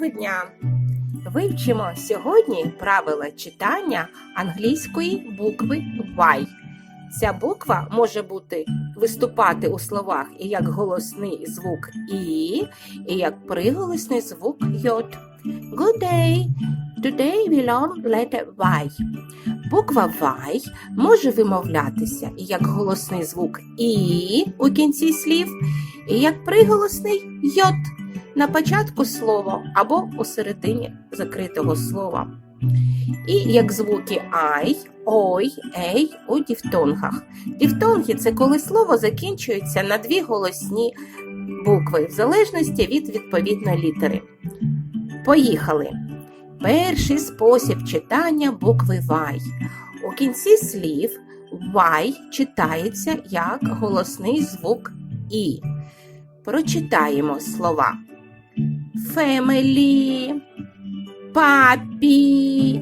Доброго дня! Вивчимо сьогодні правила читання англійської букви Y. Ця буква може бути виступати у словах і як голосний звук І, і як приголосний звук Й. Good day! Today we learn letter Y. Буква Y може вимовлятися і як голосний звук І у кінці слів, і як приголосний Й на початку слова або у середині закритого слова. І як звуки ай, ой, ей у діфтонгах. Діфтонги це коли слово закінчується на дві голосні букви, в залежності від відповідної літери. Поїхали! Перший спосіб читання букви Y. У кінці слів Y читається як голосний звук І. Прочитаємо слова Family, Папі,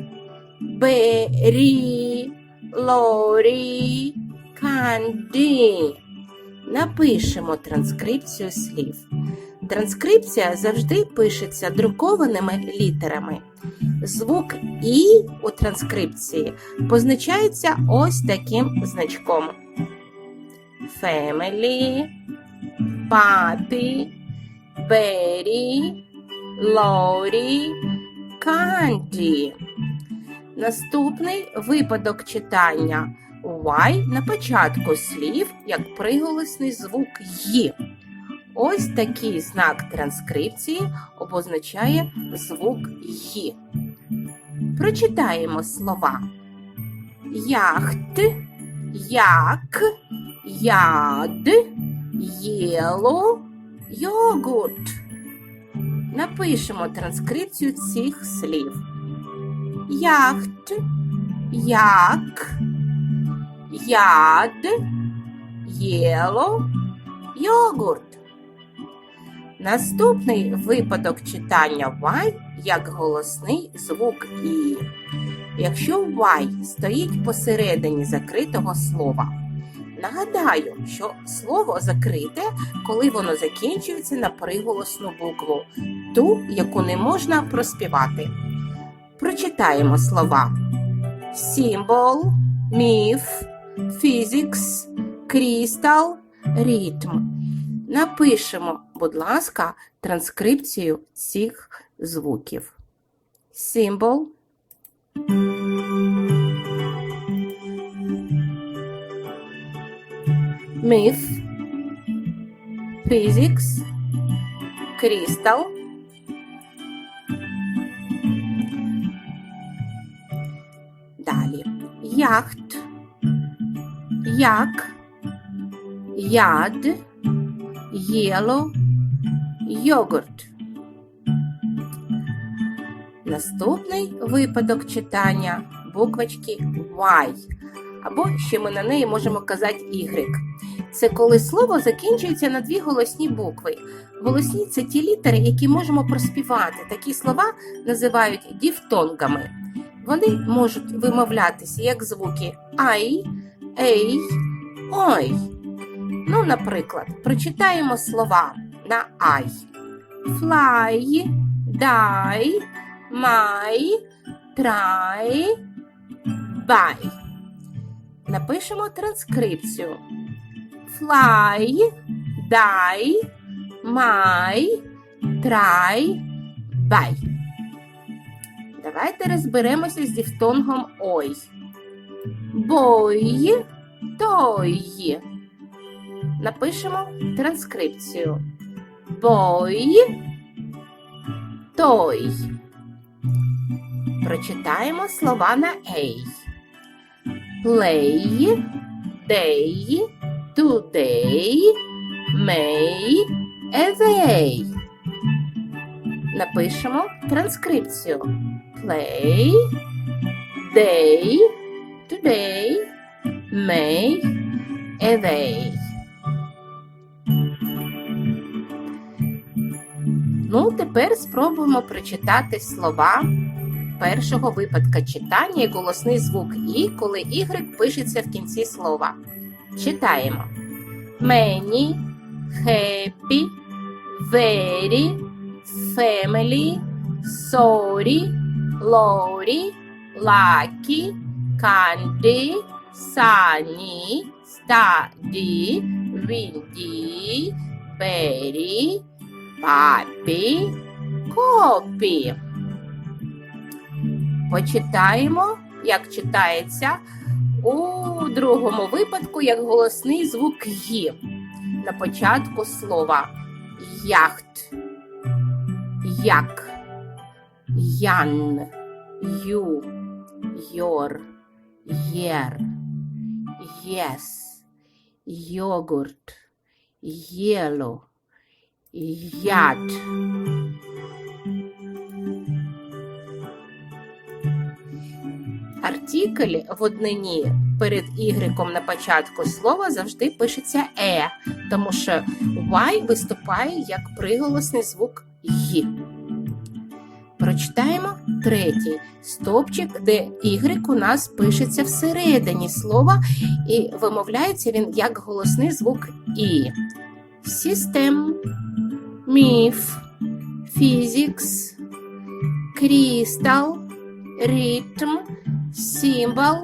Бері, Лорі, Канді. Напишемо транскрипцію слів. Транскрипція завжди пишеться друкованими літерами. Звук І у транскрипції позначається ось таким значком. Family, Папі, Бері, Лорі, Канді. Наступний випадок читання Y на початку слів як приголосний звук Й. Ось такий знак транскрипції обозначає звук Й. Прочитаємо слова яхт, як, яд, єло, йогурт. Напишемо транскрипцію цих слів. Яхт, як, яд, єло, йогурт. Наступний випадок читання Y як голосний звук І. Якщо Y стоїть посередині закритого слова, нагадаю, що слово закрите, коли воно закінчується на приголосну букву, ту, яку не можна проспівати. Прочитаємо слова: символ, міф, фізикс, крістал, ритм. Напишемо, будь ласка, транскрипцію цих звуків. Символ. Міф. Фізикс. Крістал. Далі. Яхт. Як. Яд єло, йогурт. Наступний випадок читання буквочки Y. Або ще ми на неї можемо казати Y. Це коли слово закінчується на дві голосні букви. Голосні це ті літери, які можемо проспівати. Такі слова називають діфтонгами. Вони можуть вимовлятися як звуки ай, ей, ой. Ну, наприклад, прочитаємо слова на ай. Fly, die, my, try, buy. Напишемо транскрипцію. Fly, die, my, try, buy. Давайте розберемося з дифтонгом ой. Boy, той. Напишемо транскрипцію. Бой, той. Прочитаємо слова на ей. Play, day, today, may, away. Напишемо транскрипцію. Play, day, today, may, away. Ну, тепер спробуємо прочитати слова першого випадка читання і голосний звук І, коли Y пишеться в кінці слова. Читаємо. Many, happy, very, family, sorry, lorry, lucky, candy, sunny, study, windy, berry, papi, копі. Почитаємо, як читається у другому випадку як голосний звук «ї» на початку слова. Яхт, як, ян, ю, йор, єр, єс, йогурт, єло, яд. Артикль в однині перед ігреком на початку слова завжди пишеться е, тому що y виступає як приголосний звук й. Прочитаємо третій стовпчик, де y у нас пишеться всередині слова, і вимовляється він як голосний звук і. System, міф, physics, crystal, ритм, символ,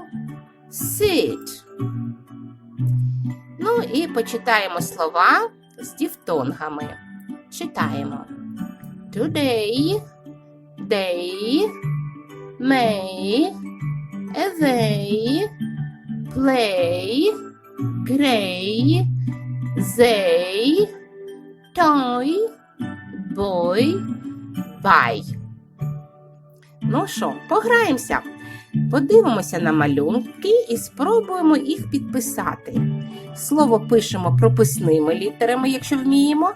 sit. Ну і почитаємо слова з дифтонгами. Читаємо. Today, day, may, away, play, gray, they, toy, boy, buy. Ну що, пограємося. Подивимося на малюнки і спробуємо їх підписати. Слово пишемо прописними літерами, якщо вміємо,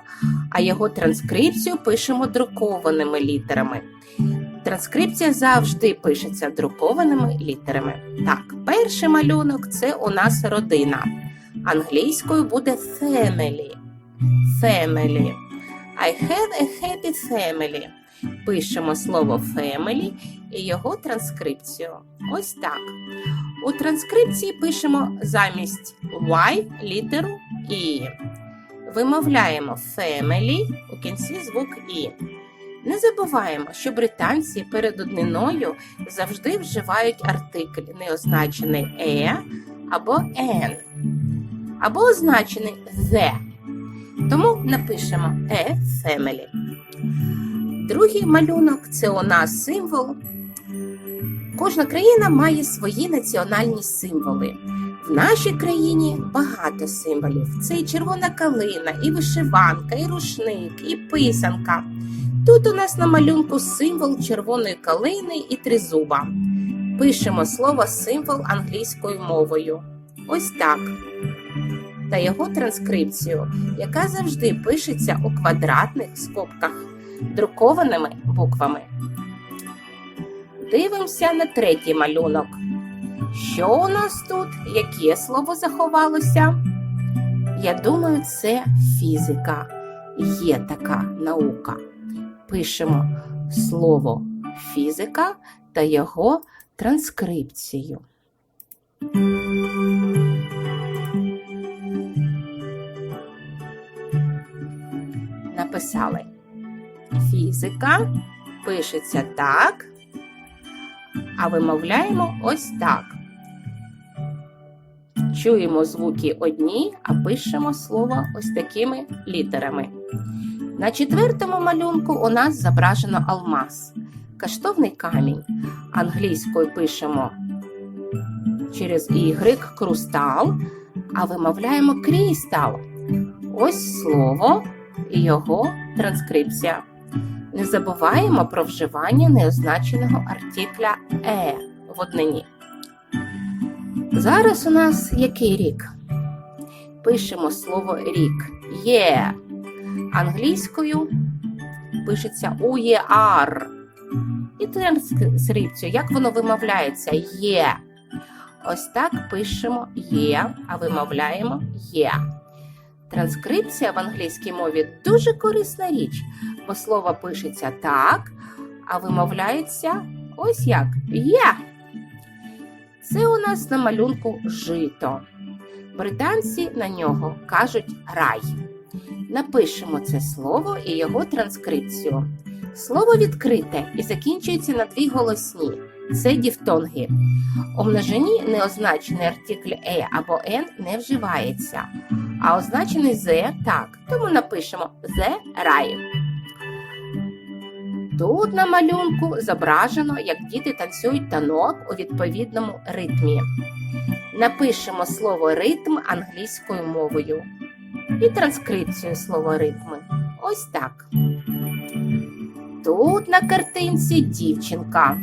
а його транскрипцію пишемо друкованими літерами. Транскрипція завжди пишеться друкованими літерами. Так, перший малюнок це у нас родина. Англійською буде family. Family. I have a happy family. Пишемо слово family і його транскрипцію. Ось так. У транскрипції пишемо замість Y літеру І. Вимовляємо family у кінці звук І. Не забуваємо, що британці перед одниною завжди вживають артикль, неозначений е або «en», або означений the. Тому напишемо «a family». Другий малюнок це у нас символ. Кожна країна має свої національні символи. В нашій країні багато символів. Це і червона калина, і вишиванка, і рушник, і писанка. Тут у нас на малюнку символ червоної калини і тризуба. Пишемо слово символ англійською мовою. Ось так. Та його транскрипцію, яка завжди пишеться у квадратних скобках друкованими буквами. Дивимося на третій малюнок. Що у нас тут? Яке слово заховалося? Я думаю, це фізика. Є така наука. Пишемо слово фізика та його транскрипцію. Написали фізика пишеться так, а вимовляємо ось так. Чуємо звуки одні, а пишемо слово ось такими літерами. На четвертому малюнку у нас зображено алмаз, каштовний камінь. Англійською пишемо через Y крустал, а вимовляємо крістал. Ось слово і його транскрипція. Не забуваємо про вживання неозначеного артикля е в однині. Зараз у нас який рік? Пишемо слово рік є. Англійською пишеться уєар. І транскрипцію, як воно вимовляється, є. Ось так пишемо є, а вимовляємо є. Транскрипція в англійській мові дуже корисна річ, бо слово пишеться так, а вимовляється ось як є. Це у нас на малюнку жито. Британці на нього кажуть рай. Напишемо це слово і його транскрипцію. Слово відкрите і закінчується на дві голосні. Це діфтонги. У множині неозначений артикль е або н не вживається, а означений зе так. Тому напишемо зе рай. Тут на малюнку зображено, як діти танцюють танок у відповідному ритмі. Напишемо слово ритм англійською мовою і транскрипцію слова ритми. Ось так. Тут на картинці дівчинка,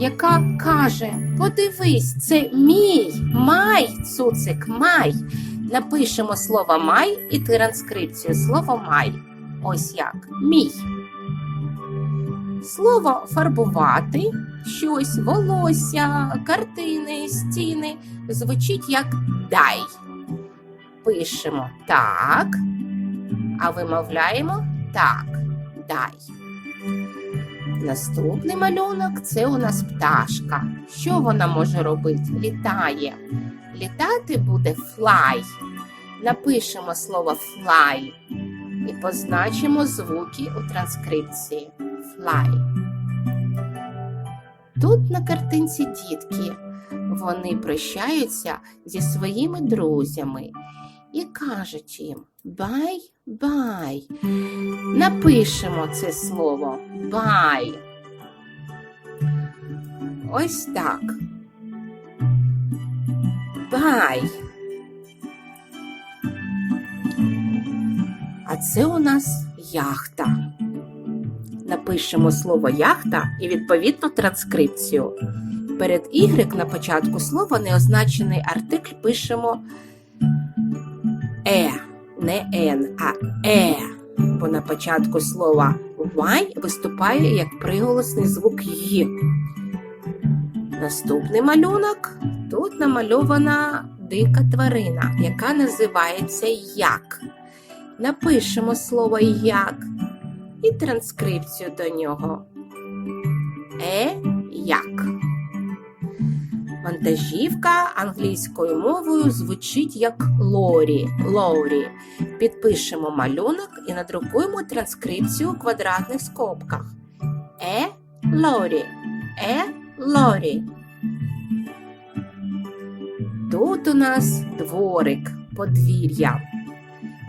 яка каже: Подивись, це мій май, цуцик, май. Напишемо слово май і транскрипцію слова май. Ось як мій. Слово фарбувати щось, волосся, картини, стіни звучить як дай. Пишемо так, а вимовляємо так, дай. Наступний малюнок це у нас пташка. Що вона може робити? Літає. Літати буде fly. Напишемо слово fly і позначимо звуки у транскрипції. Fly. Тут на картинці дітки. Вони прощаються зі своїми друзями і кажуть їм бай-бай. Напишемо це слово бай. Ось так. Бай. А це у нас яхта. Напишемо слово яхта і відповідну транскрипцію. Перед Y на початку слова неозначений артикль пишемо е, не н, а е. Бо на початку слова Y виступає як приголосний звук Й. Наступний малюнок. Тут намальована дика тварина, яка називається як. Напишемо слово як і транскрипцію до нього. Е як. Вантажівка англійською мовою звучить як лорі. лорі. Підпишемо малюнок і надрукуємо транскрипцію у квадратних скобках. Е лорі. Е лорі. Тут у нас дворик, подвір'я.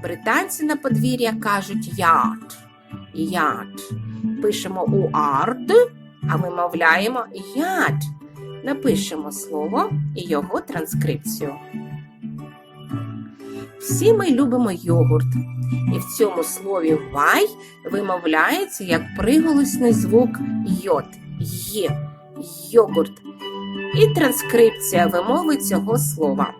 Британці на подвір'я кажуть яд. Яд. Пишемо у ард, а вимовляємо яд. Напишемо слово і його транскрипцію. Всі ми любимо йогурт, і в цьому слові вай вимовляється як приголосний звук йод, є, йогурт. І транскрипція вимови цього слова.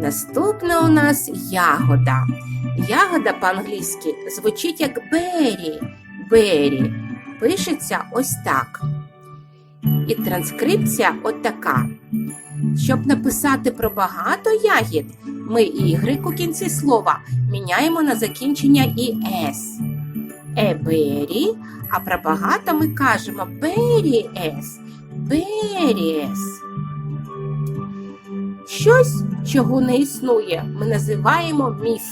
Наступна у нас ягода. Ягода по-англійськи звучить як бері. Бері. Пишеться ось так. І транскрипція от така. Щоб написати про багато ягід, ми Y у кінці слова міняємо на закінчення і «с». Е а про багато ми кажемо беріес, беріес. Щось, чого не існує, ми називаємо міф.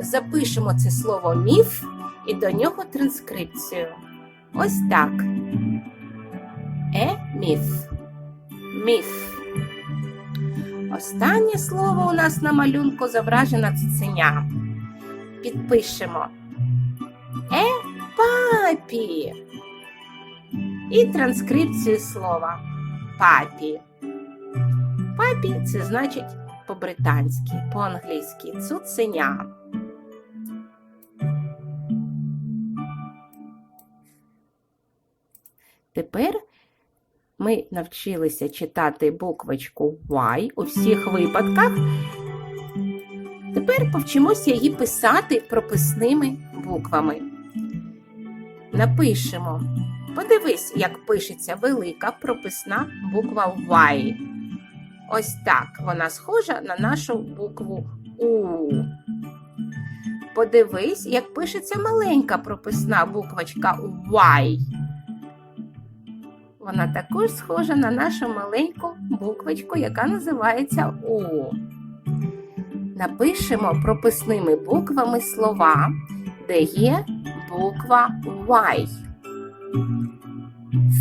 Запишемо це слово міф і до нього транскрипцію. Ось так. Е міф. Міф. Останнє слово у нас на малюнку зображена цуценя. Підпишемо Е папі. І транскрипцію слова папі. Папі це значить по-британськи, по-англійськи цуценя. Тепер ми навчилися читати буквочку Y у всіх випадках. Тепер повчимося її писати прописними буквами. Напишемо. Подивись, як пишеться велика прописна буква Y. Ось так вона схожа на нашу букву У. Подивись, як пишеться маленька прописна буквочка Y. Вона також схожа на нашу маленьку буквочку, яка називається У. Напишемо прописними буквами слова, де є буква Y.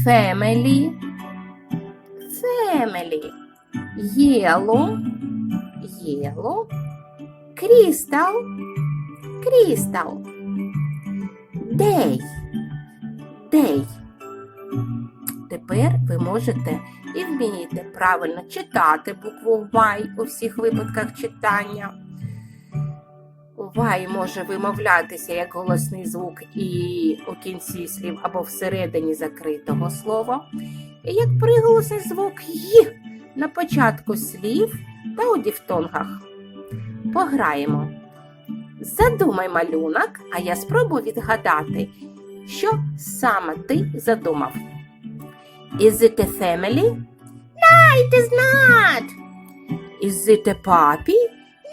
Family, family, yellow, yellow, crystal, crystal, day, day. Тепер ви можете і вмієте правильно читати букву Y у всіх випадках читання. Y може вимовлятися як голосний звук і у кінці слів або всередині закритого слова, і як приголосний звук «й» на початку слів та у дифтонгах. Пограємо. Задумай малюнок, а я спробую відгадати, що саме ти задумав. Is it a family? No, it is not. Is it a puppy?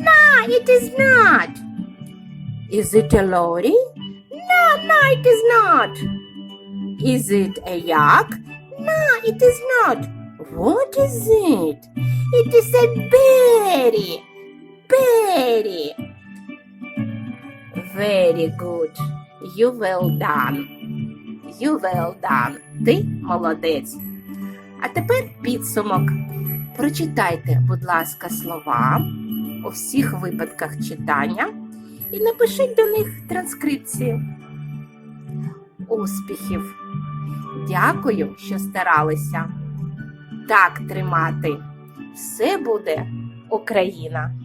No, it is not. Is it a lorry? No, no, it is not. Is it a yak? No, it is not. What is it? It is a berry. Berry. Very good. You well done. You well done. Ти молодець. А тепер підсумок. Прочитайте, будь ласка, слова у всіх випадках читання і напишіть до них транскрипцію. Успіхів! Дякую, що старалися. Так тримати. Все буде Україна!